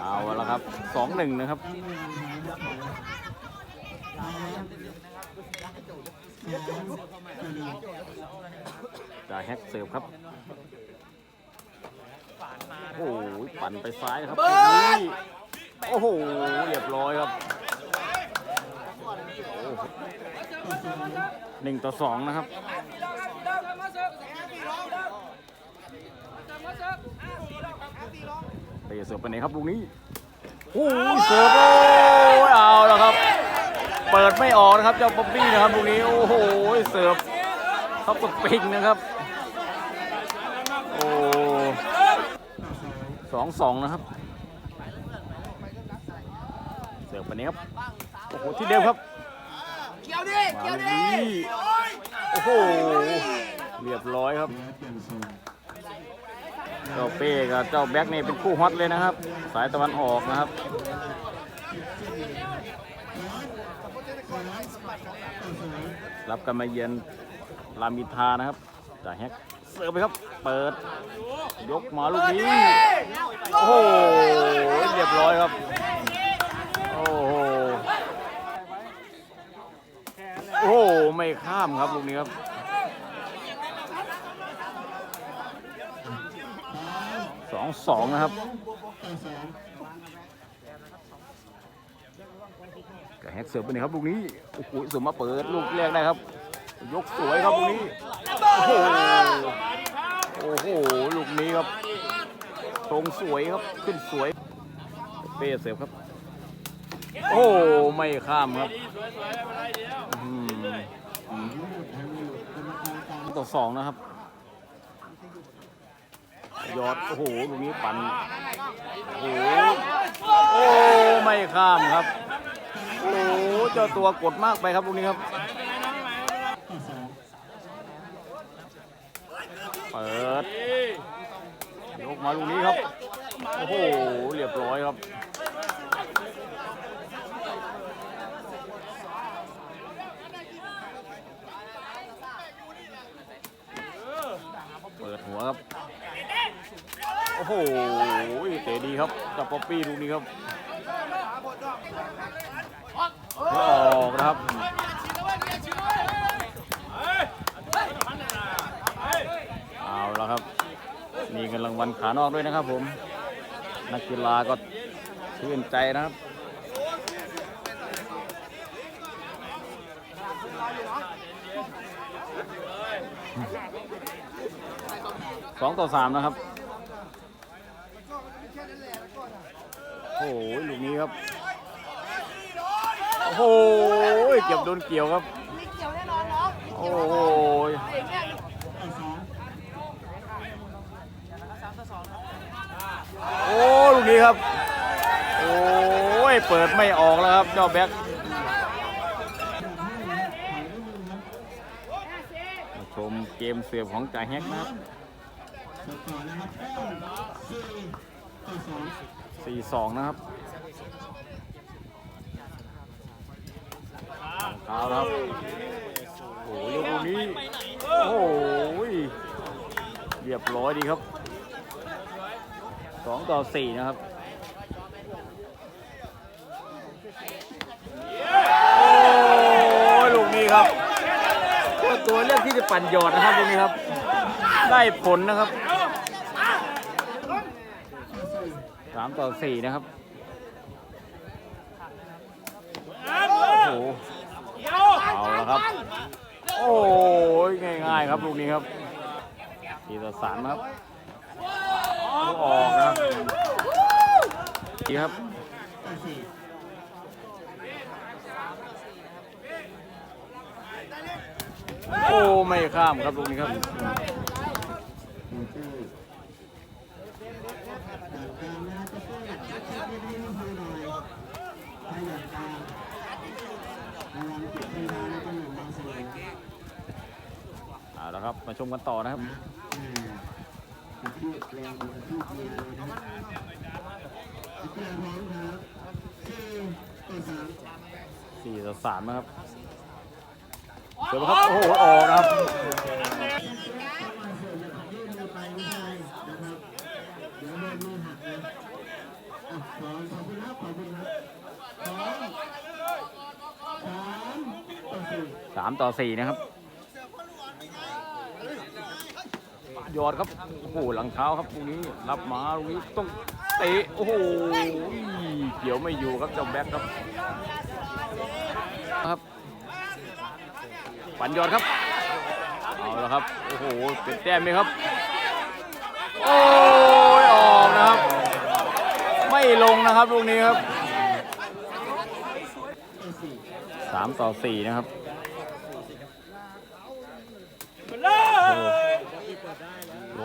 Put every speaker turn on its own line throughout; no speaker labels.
เอาละครับสองหนึ่งนะครับจ่าแฮกเสิร์ฟครับโอ้โหปั่นไปซ้ายนะครับโอ้โหเรียบร้อยครับโอ้โหหนึ่งต่อสองนะครับ เตะเสิร์ฟไปไหนครับลูกนี้โอ้โหเสิร์ฟโอ้ยเอาแล้วครับ เปิดไม่ออกนะครับเจ้าป๊อบบี้นะครับลูกนี้โอ้โหเสิร์ฟท็อปสปริงนะครับโอ้สองสองนะครับ เสิร์ฟไปไหนครับโอ้โหที่เดิมครับ
เกี่ยวดิ
มา
เกี่ยว
ลูก
ดิ
นี้โอ้โหเรียบร้อยครับ เจ้าเป้กับเจ้าแบ็กนี่เป็นคู่ฮอตเลยนะครับ สายตะวันออกนะครับรับกันมาเยือนรามอินทานะครับจ่าแฮกเสิร์ฟไปครับ เปิด ยกมาลูกนี้ โอ้โห เรียบร้อยครับ โอ้โห โอ้โห ไม่ข้ามครับลูกนี้ครับ ส องสองนะครับกระแฮกเสิร์ฟไปนอยครับลูกนี้โอ้โหสิร์ฟมาเปิดลูกแรกได้ครับ ยกสวยครับลูกนี้โอ้โหโอ้โหลูกนี้ครับตรงสวยครับขึ้นสวย เป้เสิร์ฟครับ โอ้ไม่ข้ามครับต่อสองนะครับ ยอด โอ้โหลูกนี้ปั่นโอ้โหโอ้ไม่ข้ามครับ โอ้โหเจ้าตัวกดมากไปครับลูกนี้ครับเปิดยกมาลูกนี้ครับ โอ้โหเรียบร้อยครับเปิดหัวครับ โอ้โหเตะดีครับกับป๊อปปี้ลูกนี้ครับไม่ออกนะครับเอาละครับมีเงินรางวัลขานอกด้วยนะครับผม นักกีฬาก็ชื่นใจนะครับสองต่อสามนะครับ โอ้โหลูกนี้ครับ โอ้โหเก็บโดนเกี่ยวครับ
มีเกี่ยวแน่นอนน้อง
โอ้โห
เก่งเนี่ย
โอ้ลูกนี้ครับ โอ้ยเปิดไม่ออกแล้วครับเจ้าแบ็คมาชมเกมเสียบของจ่าแฮกนะครับสี่ส องนะครับเอาครับโอ้โหลูกนี้โอ้โหเรียบร้อยดีครับสองต่อสี่นะครับโอ้ยลูกนี้ครับเจ้าตัวเลือกที่จะปั่นหยอดนะครับลูกนี้ครับ ได้ผลนะครับ สามต่อสี่นะครับ โอ้โห เอาละครับ โอ้ยง่ายๆครับลูกนี้ครับสี่ต่อสามครับลูกออกนะครับดีครับโอ้ ไม่ข้ามครับลูกนี้ครับะครับ มาชมกันต่อนะครับสี่ต่อสามนะครับเดี๋ยวครับ โอ้โห ออกนะครับ
สามต่อสี่
นะครับ ยอดครับโอ้โหหลังเท้าครับตรงนี้รับมาตรงนี้ต้องเตะโอ้โหเกี่ยวไม่อยู่ครับเจ้าแบ็คครับครับปันยอดครับเอาละครับโอ้โหเป็นแต้มไหมครับโอ้ยออกนะครับ ไม่ลงนะครับลูกนี้ครับ
ต่อสี่
สามต่อสี่นะครับ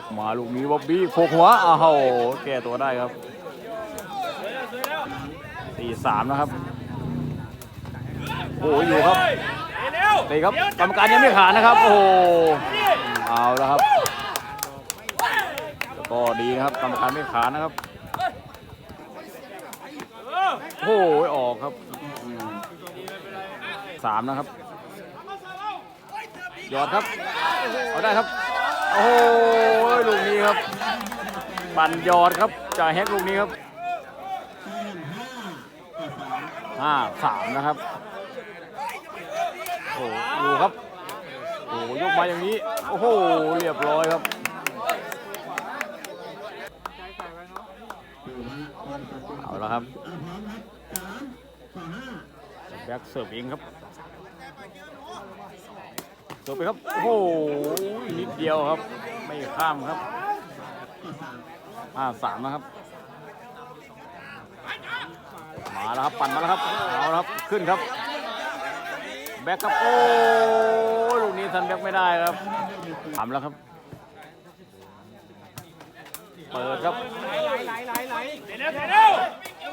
กมาลูกนี้บ๊อบบี้โคกหัวอ้าวแก้ตัวได้ครับสี่สามนะครับโอ้โหอยู่ครับเตะครับกรรมการยังไม่ขาดนะครับ โอ้โหเอาแล้วครับก็ดีนะครับกรรมการไม่ขาดนะครับโอ้โหออกครับสามนะครับยอดครับเอาได้ครับ โอ้โหลูกนี้ครับ ปั่นยอดครับจ่ายแฮกลูกนี้ครับ
ห้าสาม
นะครับ โอ้โหดูครับ โอ้โหยกมาอย่างนี้ โอ้โห เรียบร้อยครับเอาละครับ
อะพร้อมครับ
แบ็กเสิร์ฟเองครับ สิร์ฟไปครับ โอ้โหนิดเดียวครับ ไม่ข้ามครับ
ต่อสาม
ห้าสามนะครับ มาแล้วครับปั่นมาแล้วครับ เอาครับขึ้นครับ แบ็กครับ โอ้ลูกนี้ทันแบ็กไม่ได้ครับถามแล้วครับ เปิดครับ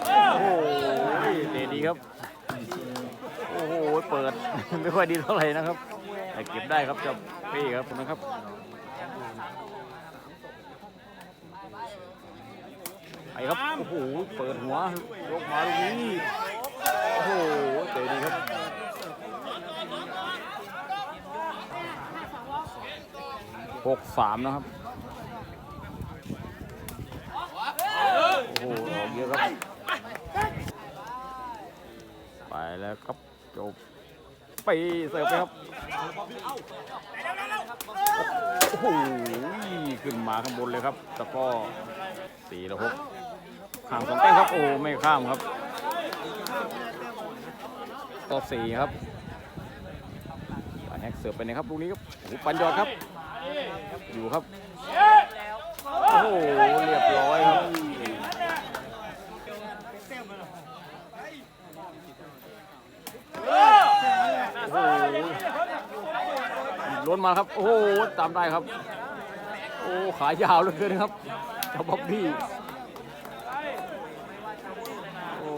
โอ้โหเตะดีครับ โอ้โห เปิด ไม่ค่อยดีเท่าไหร่นะครับ แต่เก็บได้ครับเจ้าเป้ครับคุณนะครับไปครับโอ้โหเปิดหัวยกมาลูกนี้โอ้โหเตะดีครับหกสามนะครับโอ้โหออกเยอะครับไปแล้วครับจบ ไปเสิร์ฟไปครับโอ้โหขึ้นมาข้างบนเลยครับตะก้อสี่ละหกข้ามสองแต้มครับโอ้ไม่ข้ามครับต่อสี่ครับแฮกเสิร์ฟไปนะครับลูกนี้ครับโอ้ปันยอดครับ อยู่ครับ โอ้โหเรียบร้อยครับ โอ้โหล้ นมาครับ โอ้โหตามได้ครับ โอ้ขายาวเหลือเกินครับเจ้าบ๊อบบี้โอ้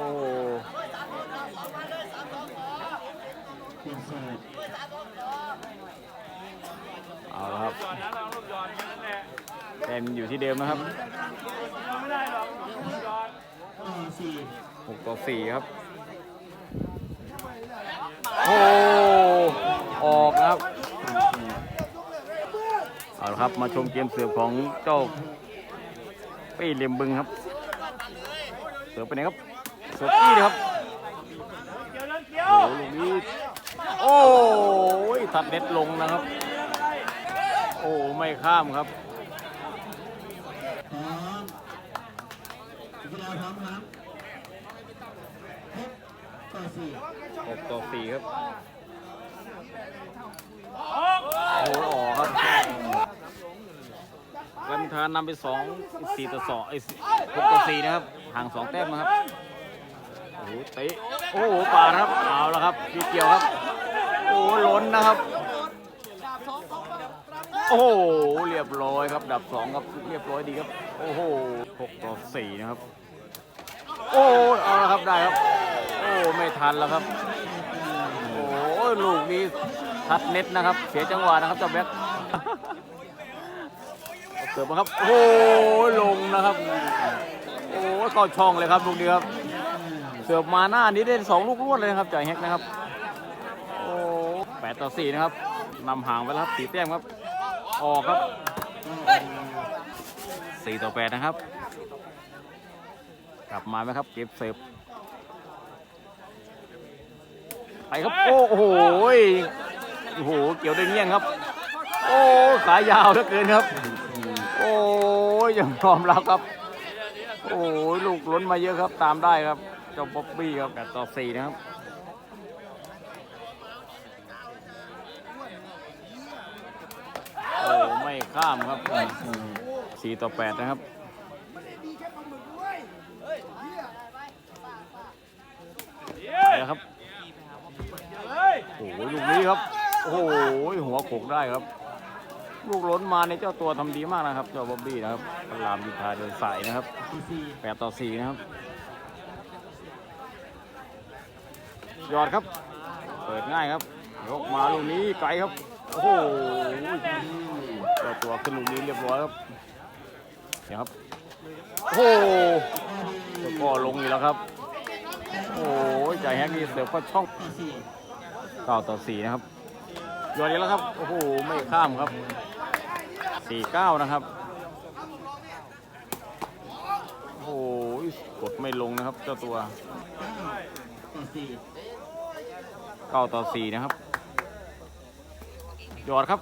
เอา
ละครับแต้มอยู่ที่เดิมนะครับ
ห
กต่อสี่ครับ โอ้ออกนะครับ เอาละครับมาชมเกมเสิร์ฟของเจ้าเป้เหลียมบึงครับ เสิร์ฟไปไหนครับเสิร์ฟอี้นะครับโอ้ลูกนี้โอ้ยตัดเน็ตลงนะครับ โอ้ไม่ข้ามครับ
พร้อมกีฬาพร้อมครับหกต่อสี่
6ต่อ4ครับโอ้โหออกครับ กันทานนำไป2 4ต่อ2ไอ้6ต่อ4นะครับ ห่าง2แต้มนะครับ โอ้โหเตะโอ้โหป่าดนะครับ เอาละครับดีเกี่ยวครับ โอ้โหล้นนะครับ โอ้โห เรียบร้อยครับดับ2ครับ เรียบร้อยดีครับ โอ้โห6ต่อ4นะครับ โอ้เอาละครับได้ครับ โอ้ไม่ทันแล้วครับ โอ้ลูกนี้ทัดเน็ตนะครับ เสียจังหวะนะครับเจ้าแบ็ค เสิร์ฟมาครับ โอ้ลงนะครับ โอ้เข้าช่องเลยครับลูกนี้ครับเสิร์ฟมาหน้านี้ได้สองลูกรวดเลยนะครับจ่ายแฮกนะครับ โอ้แปดต่อสี่นะครับนำห่างไปแล้วครับสี่แต้มครับ ออกครับสี่ต่อแปดนะครับ กลับมาไหมครับ เก็บเสิร์ฟไปครับ โอ้โหโอ้โห เกี่ยวได้เงี้ยงครับ โอ้ ขายาวเหลือเกินครับ โอ้ยยังพร้อมรับครับ โอ้ยลูกล้นมาเยอะครับ ตามได้ครับ เจ้าบ๊อบบี้ครับแปดต่อสี่นะครับโอ้ไม่ข้ามครับสี่ต่อแปดนะครับไปแล้วครับ โอ้โหลูกนี้ครับ โอ้โหหัวโขกได้ครับ ลูกล้นมาในเจ้าตัวทำดีมากนะครับเจ้าบ๊อบบี้นะครับพลามยุทาเดินสายนะครับแปดต่อสี่นะครับ ยอดครับ เปิดง่ายครับยกมาลูกนี้ไกลครับ โอ้โหเจ้าตัวขึ้นลูกนี้เรียบร้อยครับเดี๋ยวครับ โอ้โหแล้วก็ลงอีกแล้วครับ โอ้ยใจแฮกนี่เสือเข้าช่องเก้าต่อสี่นะครับยอดอีกแล้วครับ โอ้โห ไม่ข้ามครับ สี่เก้านะครับ โอ้โหกดไม่ลงนะครับ เจ้าตัว
ต่อสี่
เก้าต่อสี่นะครับ ยอดครับ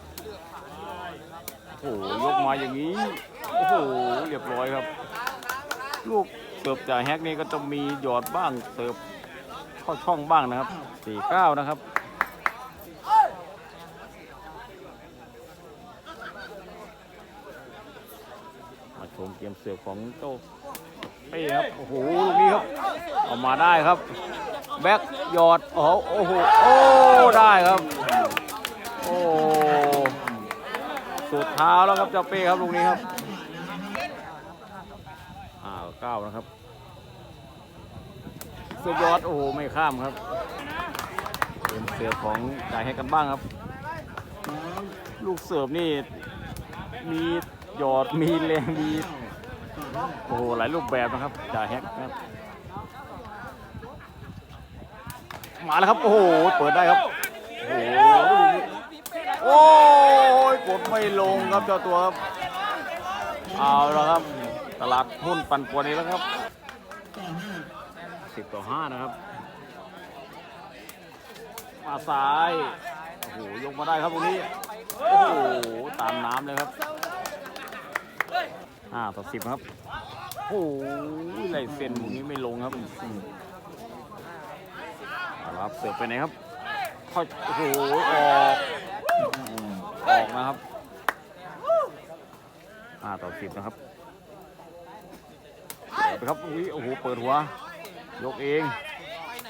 โอ้โห ยกมาอย่างนี้ โอ้โห เรียบร้อยครับ ลูกเสิร์ฟจากแฮกนี่ก็จะมีหยอดบ้างเสิร์ฟเข้าช่องบ้างนะครับสี่เก้านะครับ มาชม เกมเสิร์ฟของโต้เป้ครับ โอ้โห ลูกนี้ครับเอามาได้ครับ แบ็กยอดโอ้โหโอ้โห โอ้ ได้ครับ โอ้สุดเท้าแล้วครับเจ้าเป้ครับ ลูกนี้ครับอ่าวเก้านะครับ สุดยอด โอ้โห ไม่ข้ามครับ เป็นเสือของจ่ายให้กันบ้างครับ ลูกเสิร์ฟนี่มี หยอดมีแรงมีโอ้โหหลายรูปแบบนะครับจ่าแฮกนะครับมาแล้วครับโอ้โหเปิดได้ครับโอ้โหโอ้ยกดไม่ลงครับเจ้าตัวครับเอาแล้วครับตลาดหุ้นปั่นป่วนนี้แล้วครับสิบต่อห้านะครับ มาซ้าย โอ้โห ยกมาได้ครับตรงนี้ โอ้โห ตามน้ำเลยครับ ห้าต่อสิบครับ โอ้โหไหลเส้นตรงนี้ไม่ลงครับอาละครับเสิร์ฟไปไหนครับค่อยโอ้โหออกออกนะครับห้าต่อสิบนะครับเปิดไปครับอุ้ยโอ้โหเปิดหัว ยกเอง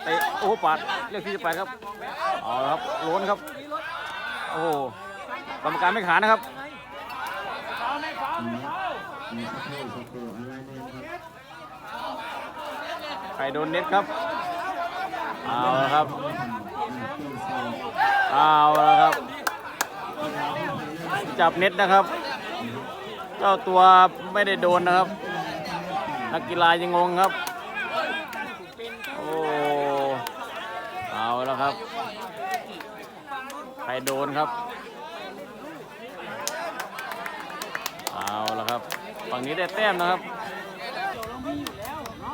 เตะโอ้โหปัดเรียกที่จะไปครับเอาครับล้นครับ โอ้โหกรรมการไม่ขานะครับ
มีสักครู่สักอะไรเนี่ยครับ
ใครโดนเน็ตครับ เอาละครับ เอาละครับ จับเน็ตนะครับ เจ้าตัวไม่ได้โดนนะครับ นักกีฬายังงงครับ โอ้ เอาแล้วครับ ใครโดนครับ เอาละครับ ฝั่งนี้ได้แต้มนะครับ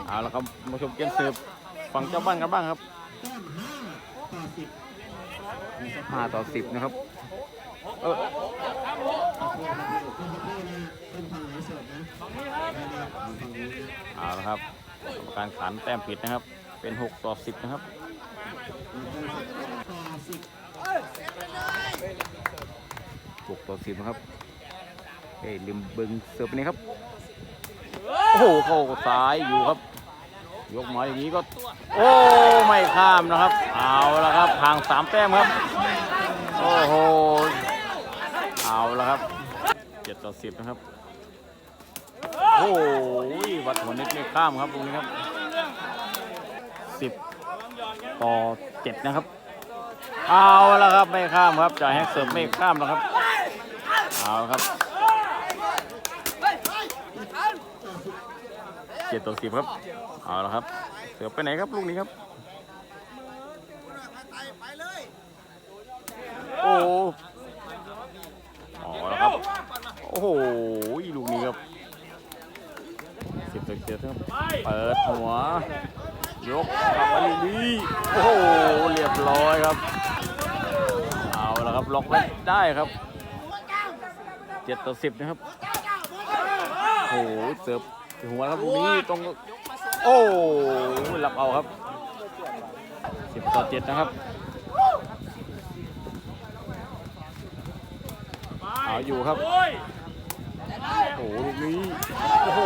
เอาละครับมาชมเกมเสิร์ฟฝั่งเจ้าบ้านกันบ้างครับ
ห้าต่อสิบ
นะครับเออ
เอา
ละครับกรรมการขันแต้มผิดนะครับ เป็นหกต่อสิบนะครับ
ต่อสิบ
หกต่อสิบนะครับ เอ้ยลิมบึงเสิร์ฟไปนี่ครับ โอ้โหเข้าซ้ายอยู่ครับ ยกมาอย่างนี้ก็ โอ้ไม่ข้ามนะครับ เอาละครับห่างสามแต้มครับ โอ้โห เอาละครับเจ็ดต่อสิบนะครับ โอ้โหวัดหัวนิดไม่ข้ามครับตรงนี้ครับสิบต่อเจ็ดนะครับ เอาละครับไม่ข้ามครับจ่ายแฮกเสิร์ฟไม่ข้ามแล้วครับ เอาครับเจ็ ดต่อสิบครับเอาละครับเสิร์ฟไปไหนครับลูกนี้ครับ โอ้โหเอาละครับโอ้โหลูกนี้ครับสิบต่อเจ็ดครับเปิดหัวยกกลับมาลูกนี้โอ้โหเรียบร้อยครับเอาละครับล็อกไว้ได้ครับเจ็ดต่อสิบนะครับโอ้โหเสิร์ฟ หัวครับลูกนี้ตรงโอ้หลับเอาครับสิบต่อเจ็ดนะครับเอาอยู่ครับ โอ้โหลูกนี้ โอ้โห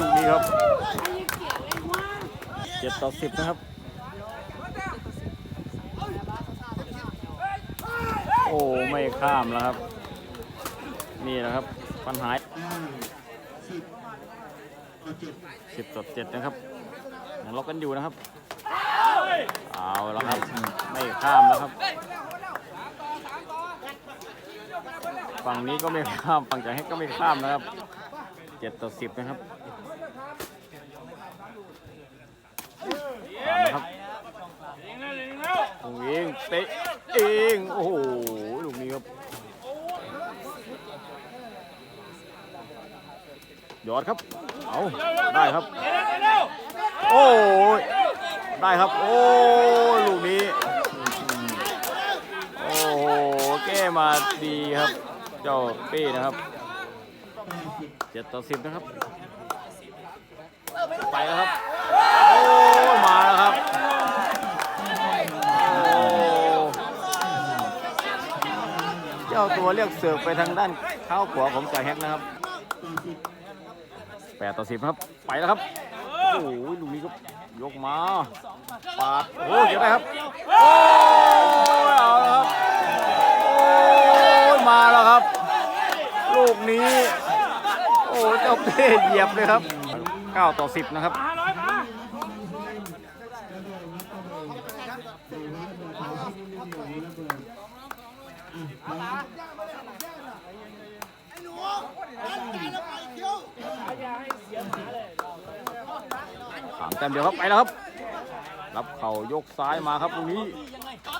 ลูกนี้ครับเจ็ดต่อสิบนะครับ โอ้ไม่ข้ามแล้วครับ นี่แหละครับปัญหา
สิบต่อเจ็ด
นะครับยังล็อกกันอยู่นะครับ เอาแล้วครับ ไม่ข้ามแล้วครับ ฝั่งนี้ก็ไม่ข้าม ฝั่งจากให้ก็ไม่ข้ามนะครับเจ็ดต่อสิบนะครับตามนะครับตรงเองเตะเองโอ้โหลูกนี้ครับยอดครับ เอาได้ครับ โอ้ยได้ครับ โอ้ยลูกนี้ โอ้โหแก้มาดีครับ เจ้าเป้นะครับเจ็ดต่อสิบนะครับ ไปแล้วครับ โอ้ยมาแล้วครับ โอ้ เจ้าตัวเรียกเสิร์ฟไปทางด้านเท้าขวาของจ่าแฮกนะครับ แปดต่อสิบครับ ไปแล้วครับ โอ้โหลูกนี้ก็ยกมาปาดโอ้ยเดี๋ยวได้ครับ โอ้ยเอาแล้วครับ โอ้ยมาแล้วครับ ลูกนี้ โอ้ยเจ้าเป้เหยียบเลยครับ 9 ต่อ 10 นะครับ สา มเดียวครับไปแล้วครับ รับเข่ายกซ้ายมาครับลูกนี้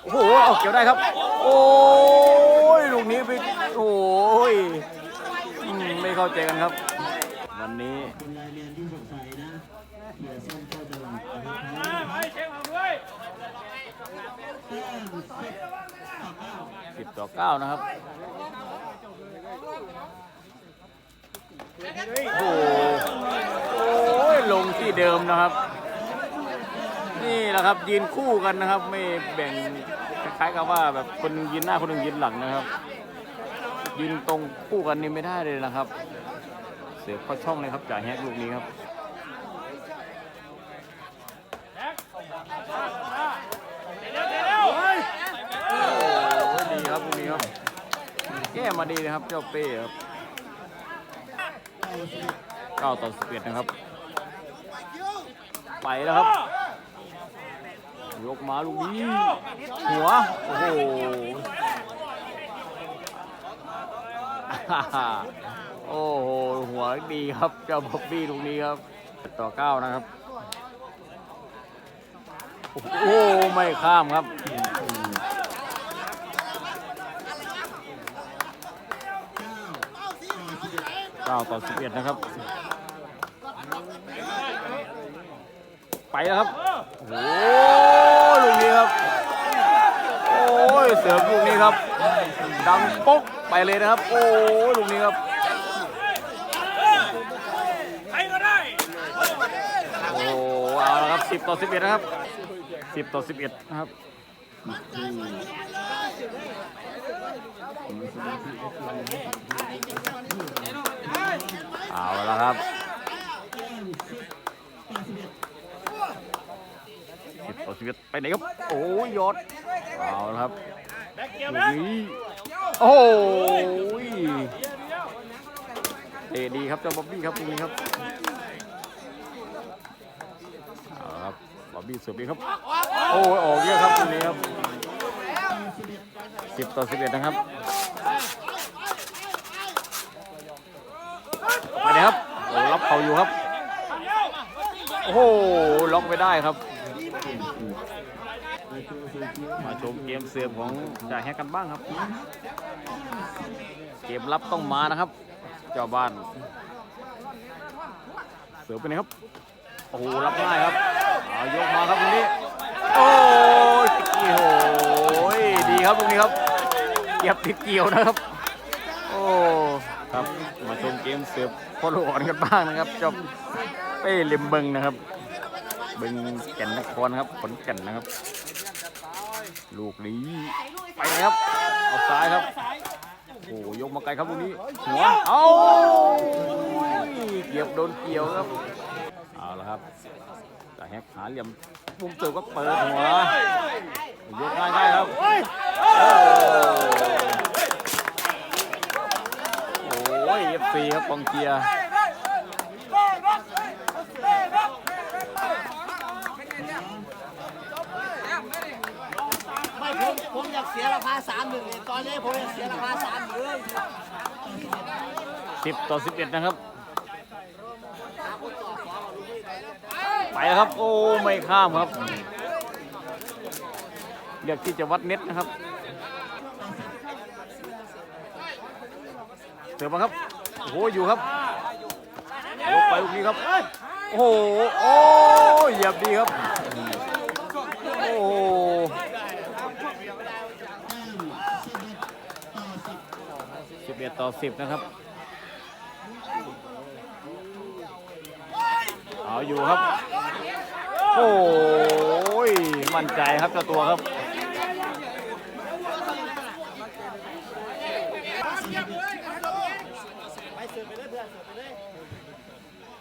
โอ้โหเอาเกี่ยวได้ครับ โอ้ยลูกนี้ไปโอ้ยไม่เข้าใจกันครับ วันนี้
สิบต่อเก้า
นะครับโอ้โหโอ้ยลงที่เดิมนะครับ นี่แหละครับยืนคู่กันนะครับไม่แบ่งคล้ายๆกับว่าแบบคนหนึงยืนหน้าคนหนึ่งยืนหลังนะครับ ยืนตรงคู่กันนี่ไม่ได้เลยนะครับ เสือเข้าช่องเลยครับจ่ายแฮกลูกนี้ครับดีครับลูกนี้ครับแก้มาดีนะครับเจ้าเป้ครับ9ต่อ11นะครับไปแล้วครับ ยกมาลูกนี้หัว โอ้โหโอ้โห หัวดีครับเจ้าบ๊อบบี้ลูกนี้ครับ ต่อเก้านะครับ โอ้โหไม่ข้ามครับเก้าต่อสิบเอ็ดนะครับไปแล้วครับ โอ้ ยเสือลูกนี้ครับ ดังป๊กไปเลยนะครับ โอ้ลูกนี้ครับ
ใครก็ได้
โอ้เอาละครับสิบต่อสิบเอ็ดนะครับสิบต่อสิบเอ็ดนะครับเอาละครับ สิบต่อสิบเอ็ดไปไหนครับโอ้ยยอดเอาละครับ
แบ็คเกียร์
ลูกนี้โอ้ยเตะดีครับเจ้าบ๊อบบี้ครับตรงนี้ครับเอาละครับบ๊อบบี้เสิร์ฟดีครับโอ้ยออกเยอะครับตรงนี้ครับสิบต่อสิบเอ็ดนะครับไปเลยครับโอ้รับเขาอยู่ครับ โอ้โหล็อกไม่ได้ครับ มาชมเกมเสิร์ฟของจ่าแฮกกันบ้างครับ เกมรับต้องมานะครับ เจ้าบ้าน เสิร์ฟไปไหนครับ โอ้โหรับง่ายครับเอายกมาครับตรงนี้ โอ้ยดเกี่ยวโอ้ยดีครับตรงนี้ครับเก็บติดเกี่ยวนะครับ โอ้ครับมาชมเกมเสิร์ฟพอลูกอ่อนกันบ้างนะครับเจบเป้ลิมเบิงนะครับ เบิงแก่นนครนะครับขอนแก่นนะครับ ลูกนี้ไปครับเอาซ้ายครับโอ้ยกมาไกลครับลูกนี้หัวเอาเกี่ยวโดนเกี่ยวครับเอาละครับแต่แฮกหาเหลี่ยมมุมเติมก็เปิดหัวยกง่ายๆครับโอ้ยเอฟซีครับกองเชียร์
ไม่ผมผมอยากเสามหนึ่งเลยตอนนี้ผมยากเสียราคาสามหนึ่งเลย
สิบต่อสิบเอ็ดนะครับ ไปแล้วครับ โอ้ ไม่ข้ามครับเรียกที่จะวัดเน็ตนะครับเสือมาครับ โอ้โห อยู่ครับยกไปลูกนี้ครับ โอ้โห โอ้เหยียบดีครับ โอ้ โหสิบเอ็ดต่อสิบนะครับ เอาอยู่ครับ โอ้ย มั่นใจครับเจ้าตัวครับ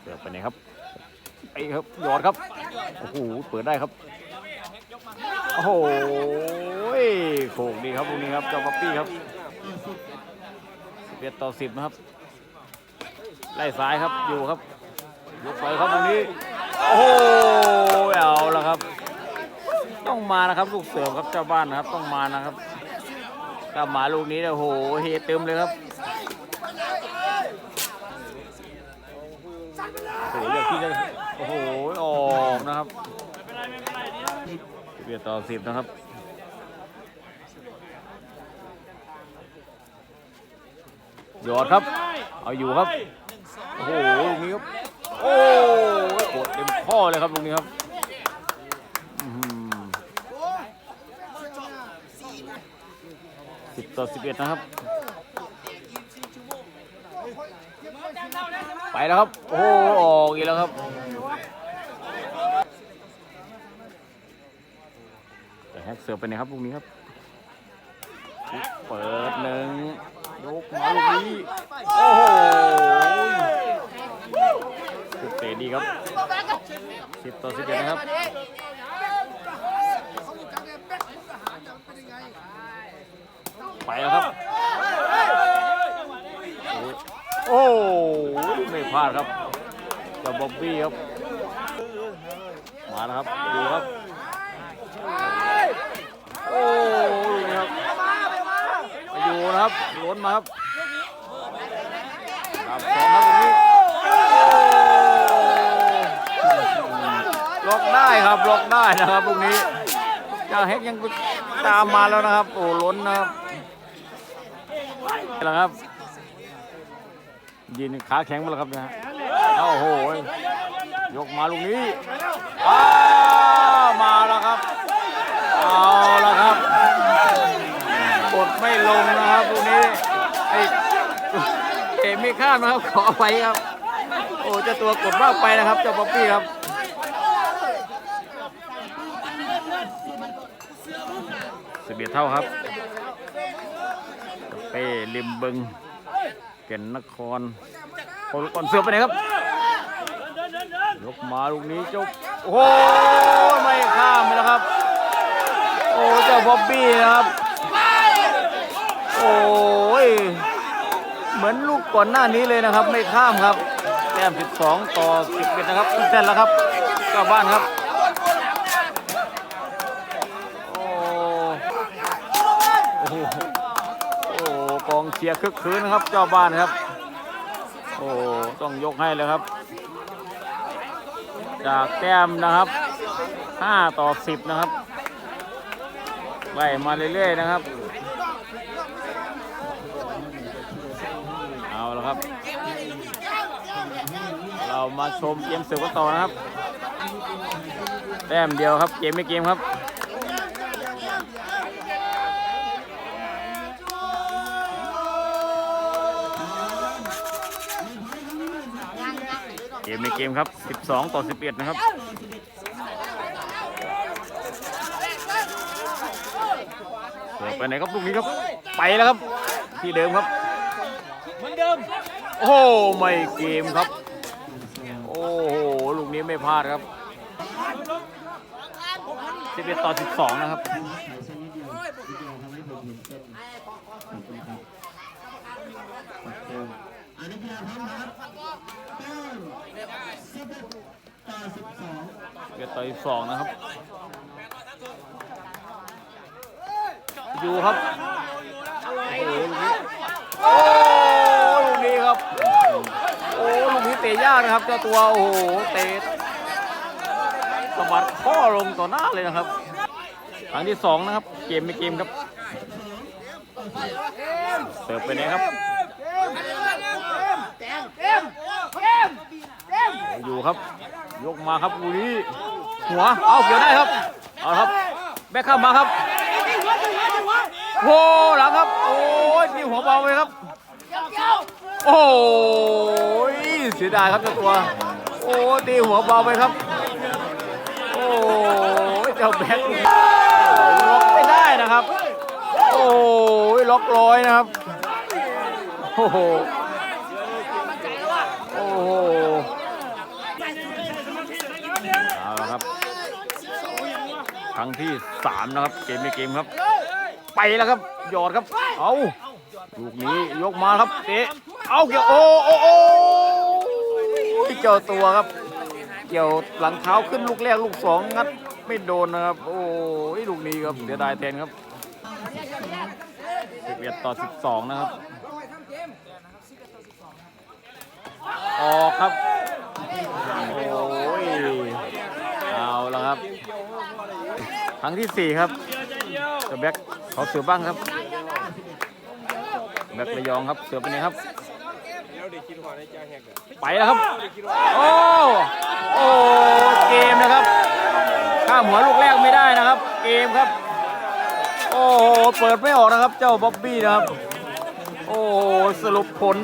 เสือไปไหนครับไอ้ครับหยอดครับ โอ้โห เปิดได้ครับ โอ้โหโขกดีครับตรงนี้ครับเจ้าป๊อปปี้ครับ 11ต่อ10นะครับ ไล่ซ้ายครับอยู่ครับยกไปครับตรงนี้ โอ้โหเอาแล้วครับ ต้องมานะครับลูกเสือครับเจ้าบ้านนะครับต้องมานะครับถ้ามาลูกนี้เนี่ยโอ้โหเฮเต็มเลยครับโอ้โหเลือกที่จะโอ้โหออกนะครับเบียดต่อสิบนะครับ หยอดครับ เอาอยู่ครับ โอ้โหลูกนี้ครับ โอ้ยปวดเต็มข้อเลยครับลูกนี้ครับสิบต่อสิบเอ็ดนะครับ ไปแล้วครับ โอ้โหออกอีกแล้วครับแต่แฮกเสิร์ฟไปไหนครับลูกนี้ครับ เปิดหนึ่ง ยกมาลูกนี้โอ้โหสุดเตะดีครับสิบต่อสิบเอ็ดนะครับไปแล้วครับ โอ้ไม่พลาดครับกับบ๊อบบี้ครับ มาแล้วครับ ดูครับ โอ้ยครับมาอยู่นะ ครับล้นมาครับครับสองครับตรงนี้ล็อกได้ครับล็อกได้นะครับตรงนี้จ่าเฮกยังตามมาแล้วนะครับ โอ้ล้นนะครับแหละครับยืนขาแข็งมาแล้วครับนะโอ้โหยกมาลูกนี้มาแล้วครับเอาล ดไม่ลงนะครับลูกนี้ไอเตะไม่ข้ามนะครับขอไปครับ โอ้เจ้าตัวกดมากไปนะครับเจ้าป๊อปปี้ครับสิบเอ็ดเท่าครับเป้ริมบึงเก่นนครโอ้ลูกก่อนเสือไปไหนครับยกมาลูกนี้จบโอ้ไม่ข้ามไปแล้วครับ โอ้เจ้าบ๊อบบี้นะครับ โอ้ย เหมือนลูกก่อนหน้านี้เลยนะครับ ไม่ข้ามครับ แต้ม 12 ต่อ 11 นะครับขึ้นแท่นแล้วครับเจ้าบ้านครับโอ้โอ้โหโอ้กองเชียร์คึกคืนนะครับ เจ้าบ้านครับ โอ้ต้องยกให้เลยครับ จากแต้มนะครับ 5 ต่อ 10 นะครับไล่มาเรื่อยๆนะครับ เอาละครับ เรา มาชมเกมเสิร์ฟกันต่อนะครับ แต้มเดียวครับเกมไม่เกมครับเกมในเกมครับ 12 ต่อ 11 นะครับเสิร์ฟไปไหนครับลูกนี้ครับ ไปแล้วครับ ที่เดิมครับ
เหมือนเดิม
โอ้โหไม่เกมครับโอ้โหลูกนี้ ไม่พลาดครับ11ต่อ 12 นะครับ
ขายเส้นนิดเดียวนิดเดียวทำให้ผมเห็นเส้นขอบคุณครับขอบคุณอันนี้กีฬาพร้อมครับแต้มสิบเอ็ดต่อสิบสอง
11ต่อ 12 นะครับ อยู่ครับโอ้ลูกนี้โอ้ลูกนี้ครับ โอ้ลูกนี้เตะยากนะครับเจ้าตัว โอ้โห เตะ สะบัดข้อลงต่อหน้าเลยนะครับครั้งที่สองนะครับ เกมไม่เกมครับ เสิร์ฟไปไหนครับ อยู่ครับ ยกมาครับลูกนี้หัว เอาเกี่ยวได้ครับ เอาครับ แบกข้ามาครับโอ้หลังครับ โอ้ยนี่หัวเบาไปครับ โอ้ยเสียดายครับเจ้าตัว โอ้ตีหัวเบาไปครับ เจ้าแบ็คล็อกไม่ได้นะครับ โอ้ยล็อกร้อยนะครับ โอ้โห โอ้โหเอาละครับครั้งที่สามนะครับ เกมในเกมครับ ไปแล้วครับ หยอดครับ เอาลูกนี้ยกมาครับเตะเอาเกี่ยวโอ้โอ้โอ้เกี่ยวตัวครับ เกี่ยวหลังเท้าขึ้นลูกแรกลูกสองงัดไม่โดนนะครับ โอ้ยลูกนี้ครับเสียดายแทนครับ11ต่อ 12 นะครับ ออกครับ โอ้ย เอาแล้วครับ ครั้งที่สี่ครับเสือแบ็คเขาเสือบ้างครับ แบ็คระยองครับ เสือไปไหนครับ ไปแล้วครับ โอ้ โอ้ เกมนะครับ ข้ามหัวลูกแรกไม่ได้นะครับ เกมครับ โอ้โหเปิดไม่ออกนะครับ เจ้าบ๊อบบี้นะครับ โอ้โหสรุปผล